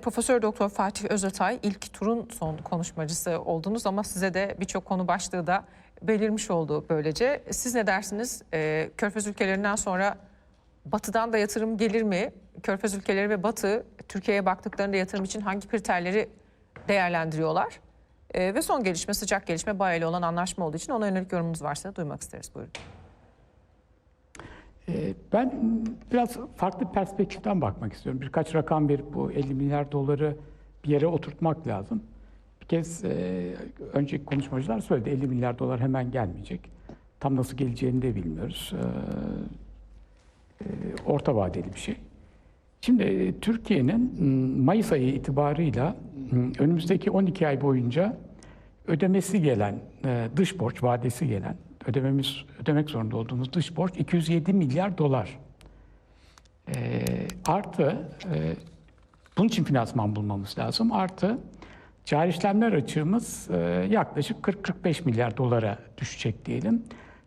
Profesör Doktor Fatih Özatay ilk turun son konuşmacısı oldunuz ama size de birçok konu başlığı da belirmiş oldu böylece. Siz ne dersiniz? Ee, Körfez ülkelerinden sonra Batı'dan da yatırım gelir mi? Körfez ülkeleri ve Batı Türkiye'ye baktıklarında yatırım için hangi kriterleri değerlendiriyorlar? Ee, ve son gelişme, sıcak gelişme ile olan anlaşma olduğu için ona yönelik yorumunuz varsa duymak isteriz. Buyurun. Ee, Ben biraz farklı perspektiften bakmak istiyorum. Birkaç rakam verip bu 50 milyar doları bir yere oturtmak lazım. Bir kez e, önceki konuşmacılar söyledi 50 milyar dolar hemen gelmeyecek. Tam nasıl geleceğini de bilmiyoruz. Ee, e, Orta vadeli bir şey. Şimdi e, Türkiye'nin Mayıs ayı itibarıyla önümüzdeki 12 ay boyunca ödemesi gelen, dış borç vadesi gelen, ödememiz ödemek zorunda olduğumuz dış borç 207 milyar dolar. E, artı e, bunun için finansman bulmamız lazım. Artı cari işlemler açığımız e, yaklaşık 40-45 milyar dolara düşecek diyelim.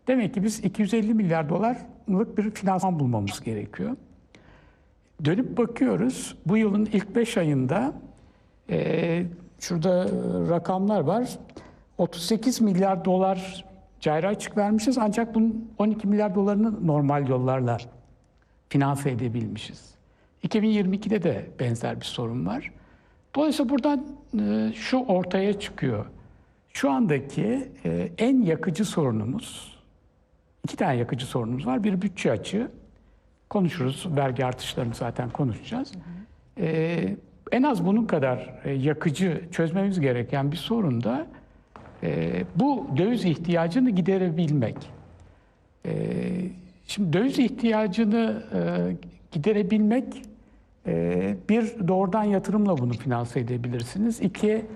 Demek ki biz 250 milyar dolarlık bir finansman bulmamız gerekiyor. Dönüp bakıyoruz. Bu yılın ilk 5 ayında e, şurada rakamlar var. 38 milyar dolar cari açık vermişiz ancak bunun 12 milyar dolarını normal yollarla finanse edebilmişiz. 2022'de de benzer bir sorun var. Dolayısıyla buradan e, şu ortaya çıkıyor. Şu andaki e, en yakıcı sorunumuz, iki tane yakıcı sorunumuz var. Bir bütçe açığı, konuşuruz. Vergi artışlarını zaten konuşacağız. Ee, en az bunun kadar e, yakıcı çözmemiz gereken bir sorun da e, bu döviz ihtiyacını giderebilmek. Ee, şimdi döviz ihtiyacını e, giderebilmek e, bir doğrudan yatırımla bunu finanse edebilirsiniz. İki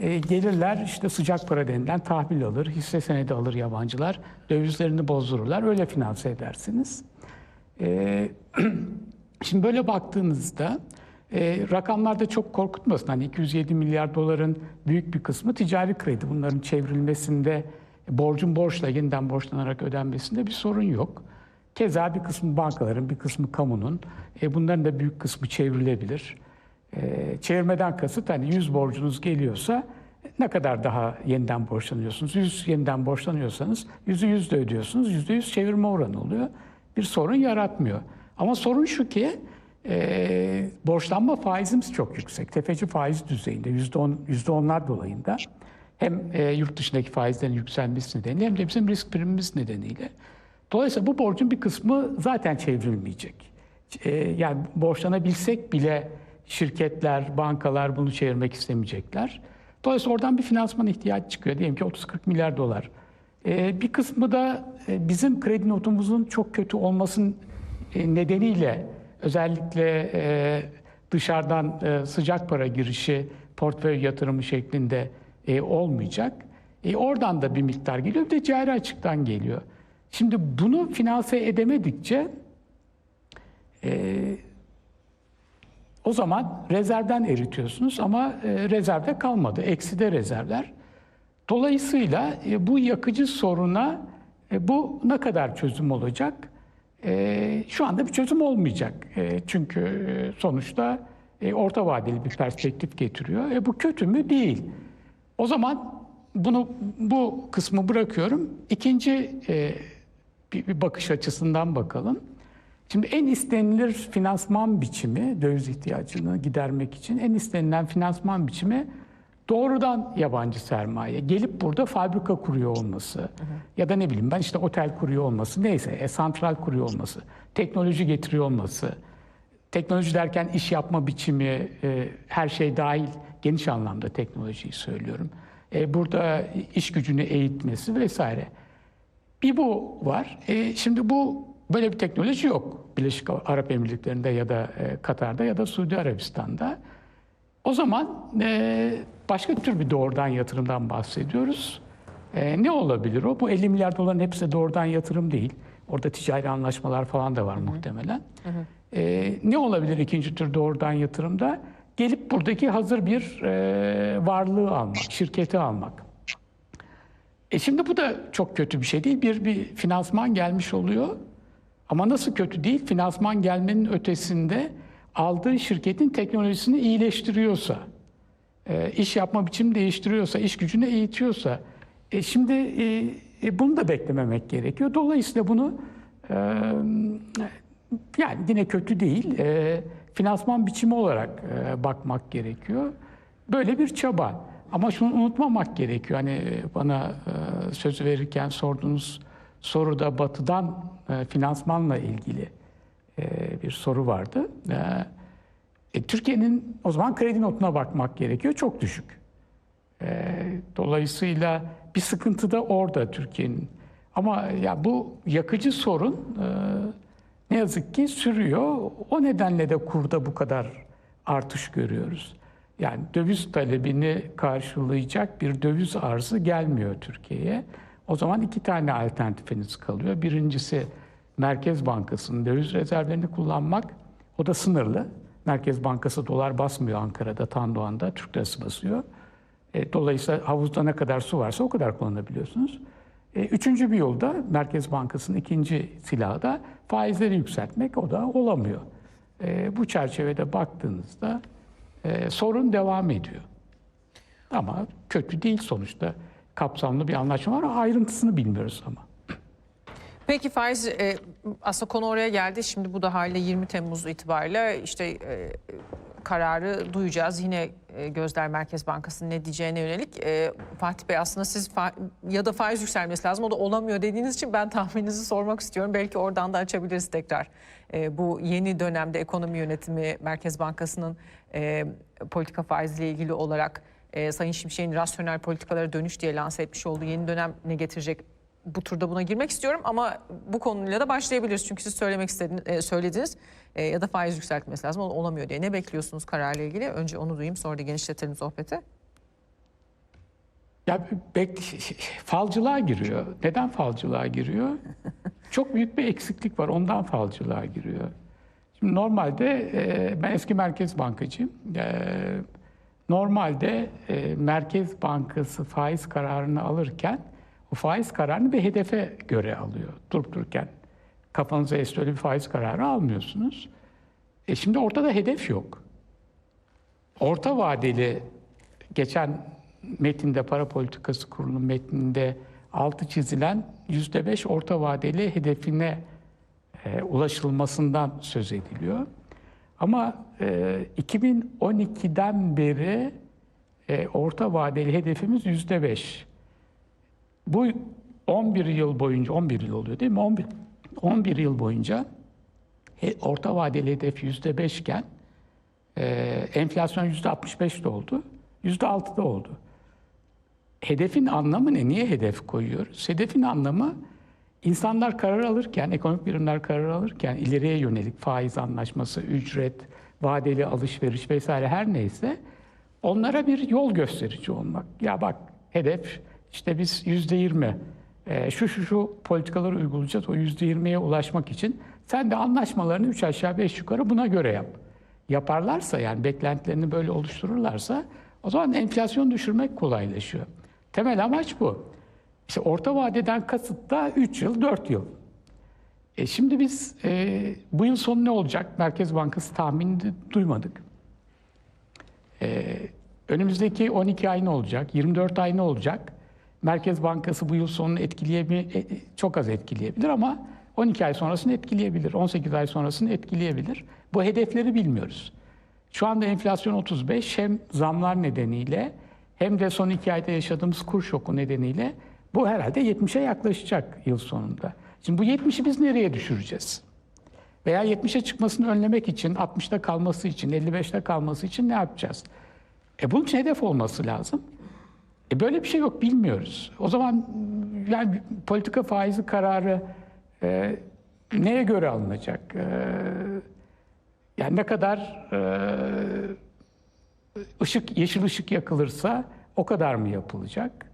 e, gelirler işte sıcak para denilen tahvil alır, hisse senedi alır yabancılar, dövizlerini bozdururlar, öyle finanse edersiniz. Ee, Şimdi böyle baktığınızda e, rakamlar da çok korkutmasın. Hani 207 milyar doların büyük bir kısmı ticari kredi. Bunların çevrilmesinde, borcun borçla yeniden borçlanarak ödenmesinde bir sorun yok. Keza bir kısmı bankaların, bir kısmı kamunun. E, bunların da büyük kısmı çevrilebilir. E, çevirmeden kasıt hani 100 borcunuz geliyorsa ne kadar daha yeniden borçlanıyorsunuz? 100 yeniden borçlanıyorsanız yüzü yüz de ödüyorsunuz. Yüzde yüz çevirme oranı oluyor. Bir sorun yaratmıyor. Ama sorun şu ki e, borçlanma faizimiz çok yüksek. Tefeci faiz düzeyinde yüzde on, yüzde onlar dolayında. Hem e, yurt dışındaki faizlerin yükselmesi nedeniyle hem de bizim risk primimiz nedeniyle. Dolayısıyla bu borcun bir kısmı zaten çevrilmeyecek. E, yani borçlanabilsek bile şirketler, bankalar bunu çevirmek istemeyecekler. Dolayısıyla oradan bir finansman ihtiyacı çıkıyor. Diyelim ki 30-40 milyar dolar. E, bir kısmı da e, bizim kredi notumuzun çok kötü olmasının e, nedeniyle özellikle e, dışarıdan e, sıcak para girişi, portföy yatırımı şeklinde e, olmayacak. E, oradan da bir miktar geliyor, bir de cari açıktan geliyor. Şimdi bunu finanse edemedikçe e, o zaman rezervden eritiyorsunuz ama e, rezervde kalmadı. Ekside rezervler. Dolayısıyla e, bu yakıcı soruna e, bu ne kadar çözüm olacak? E, şu anda bir çözüm olmayacak. E, çünkü e, sonuçta e, orta vadeli bir perspektif getiriyor. E, bu kötü mü? Değil. O zaman bunu bu kısmı bırakıyorum. İkinci e, bir bakış açısından bakalım. Şimdi en istenilir finansman biçimi, döviz ihtiyacını gidermek için en istenilen finansman biçimi doğrudan yabancı sermaye. Gelip burada fabrika kuruyor olması ya da ne bileyim ben işte otel kuruyor olması neyse, e, santral kuruyor olması, teknoloji getiriyor olması. Teknoloji derken iş yapma biçimi, e, her şey dahil geniş anlamda teknolojiyi söylüyorum. E, burada iş gücünü eğitmesi vesaire. Bir bu var. E, şimdi bu böyle bir teknoloji yok. Birleşik Arap Emirlikleri'nde ya da e, Katar'da ya da Suudi Arabistan'da. O zaman e, başka tür bir doğrudan yatırımdan bahsediyoruz. E, ne olabilir o? Bu 50 milyar doların hepsi doğrudan yatırım değil. Orada ticari anlaşmalar falan da var Hı-hı. muhtemelen. Hı-hı. E, ne olabilir ikinci tür doğrudan yatırımda? Gelip buradaki hazır bir e, varlığı almak, şirketi almak. E şimdi bu da çok kötü bir şey değil. Bir, bir finansman gelmiş oluyor. Ama nasıl kötü değil? Finansman gelmenin ötesinde aldığı şirketin teknolojisini iyileştiriyorsa, e, iş yapma biçimi değiştiriyorsa, iş gücünü eğitiyorsa, e, şimdi e, e, bunu da beklememek gerekiyor. Dolayısıyla bunu e, yani yine kötü değil, e, finansman biçimi olarak e, bakmak gerekiyor. Böyle bir çaba. Ama şunu unutmamak gerekiyor. Hani bana e, sözü verirken sorduğunuz soruda Batı'dan e, finansmanla ilgili e, bir soru vardı. E, e, Türkiye'nin o zaman kredi notuna bakmak gerekiyor. Çok düşük. E, dolayısıyla bir sıkıntı da orada Türkiye'nin. Ama ya bu yakıcı sorun e, ne yazık ki sürüyor. O nedenle de kurda bu kadar artış görüyoruz. Yani döviz talebini karşılayacak bir döviz arzı gelmiyor Türkiye'ye. O zaman iki tane alternatifiniz kalıyor. Birincisi Merkez Bankası'nın döviz rezervlerini kullanmak. O da sınırlı. Merkez Bankası dolar basmıyor Ankara'da, Tandoğan'da, Türk lirası basıyor. E, dolayısıyla havuzda ne kadar su varsa o kadar kullanabiliyorsunuz. E, üçüncü bir yolda Merkez Bankası'nın ikinci silahı da faizleri yükseltmek. O da olamıyor. E, bu çerçevede baktığınızda e, sorun devam ediyor. Ama kötü değil sonuçta. Kapsamlı bir anlaşma var. Ayrıntısını bilmiyoruz ama. Peki faiz e, aslında konu oraya geldi. Şimdi bu da haliyle 20 Temmuz itibariyle işte e, kararı duyacağız. Yine e, gözler Merkez Bankası'nın ne diyeceğine yönelik. E, Fatih Bey aslında siz ya da faiz yükselmesi lazım o da olamıyor dediğiniz için ben tahmininizi sormak istiyorum. Belki oradan da açabiliriz tekrar. E, bu yeni dönemde ekonomi yönetimi Merkez Bankası'nın e, politika faiziyle ilgili olarak e, Sayın Şimşek'in rasyonel politikalara dönüş diye lanse etmiş olduğu yeni dönem ne getirecek bu turda buna girmek istiyorum ama bu konuyla da başlayabiliriz. Çünkü siz söylemek istediniz, e, söylediniz e, ya da faiz yükseltmesi lazım. Olamıyor diye. Ne bekliyorsunuz kararla ilgili? Önce onu duyayım sonra da genişletelim sohbeti. Ya bek, falcılığa giriyor. Neden falcılığa giriyor? Çok büyük bir eksiklik var. Ondan falcılığa giriyor. Şimdi normalde e, ben eski Merkez Bankacıyım. E, normalde e, Merkez Bankası faiz kararını alırken faiz kararını bir hedefe göre alıyor. Durup dururken kafanıza öyle bir faiz kararı almıyorsunuz. E şimdi ortada hedef yok. Orta vadeli geçen metinde para politikası kurulu metninde altı çizilen yüzde beş orta vadeli hedefine e, ulaşılmasından söz ediliyor. Ama e, 2012'den beri e, orta vadeli hedefimiz yüzde beş. Bu 11 yıl boyunca, 11 yıl oluyor değil mi? 11, 11 yıl boyunca orta vadeli hedef yüzde beş iken e, enflasyon yüzde 65 de oldu, yüzde 6 da oldu. Hedefin anlamı ne? Niye hedef koyuyoruz? Hedefin anlamı insanlar karar alırken, ekonomik birimler karar alırken ileriye yönelik faiz anlaşması, ücret, vadeli alışveriş vesaire her neyse onlara bir yol gösterici olmak. Ya bak hedef işte biz yüzde yirmi e, şu şu şu politikaları uygulayacağız o yüzde yirmiye ulaşmak için sen de anlaşmalarını üç aşağı beş yukarı buna göre yap. Yaparlarsa yani beklentilerini böyle oluştururlarsa o zaman enflasyon düşürmek kolaylaşıyor. Temel amaç bu. İşte orta vadeden kasıt da 3 yıl, 4 yıl. E şimdi biz e, bu yıl sonu ne olacak? Merkez Bankası tahminini duymadık. E, önümüzdeki 12 ay ne olacak? 24 ay ne olacak? Merkez Bankası bu yıl sonunu etkileyebilir, e, çok az etkileyebilir ama 12 ay sonrasını etkileyebilir, 18 ay sonrasını etkileyebilir. Bu hedefleri bilmiyoruz. Şu anda enflasyon 35 hem zamlar nedeniyle hem de son iki ayda yaşadığımız kur şoku nedeniyle bu herhalde 70'e yaklaşacak yıl sonunda. Şimdi bu 70'i biz nereye düşüreceğiz? Veya 70'e çıkmasını önlemek için, 60'ta kalması için, 55'te kalması için ne yapacağız? E bunun için hedef olması lazım. E böyle bir şey yok, bilmiyoruz. O zaman yani politika faizi kararı e, neye göre alınacak? E, yani ne kadar e, ışık, yeşil ışık yakılırsa o kadar mı yapılacak?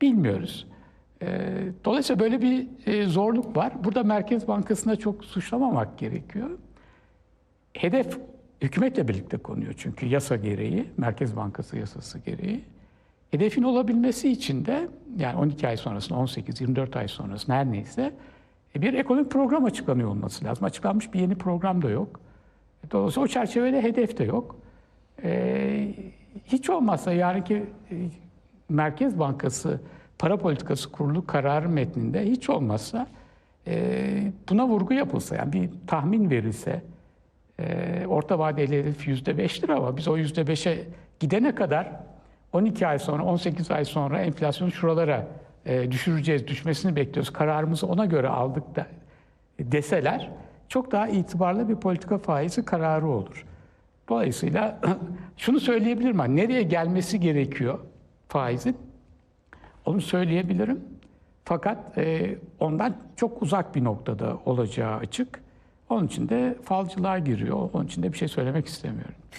Bilmiyoruz. E, dolayısıyla böyle bir e, zorluk var. Burada Merkez Bankası'na çok suçlamamak gerekiyor. Hedef hükümetle birlikte konuyor çünkü yasa gereği, Merkez Bankası yasası gereği. Hedefin olabilmesi için de yani 12 ay sonrasında, 18-24 ay sonrasında her neyse e, bir ekonomik program açıklanıyor olması lazım. Açıklanmış bir yeni program da yok. Dolayısıyla o çerçevede hedef de yok. Ee, hiç olmazsa yarınki e, Merkez Bankası para politikası kurulu kararı metninde hiç olmazsa e, buna vurgu yapılsa yani bir tahmin verilse e, orta vadeli hedef yüzde beştir ama biz o yüzde beşe gidene kadar 12 ay sonra 18 ay sonra enflasyonu şuralara e, düşüreceğiz düşmesini bekliyoruz kararımızı ona göre aldık da deseler çok daha itibarlı bir politika faizi kararı olur. Dolayısıyla şunu söyleyebilirim ben. Nereye gelmesi gerekiyor faizin? Onu söyleyebilirim. Fakat e, ondan çok uzak bir noktada olacağı açık. Onun için de falcılığa giriyor. Onun için de bir şey söylemek istemiyorum.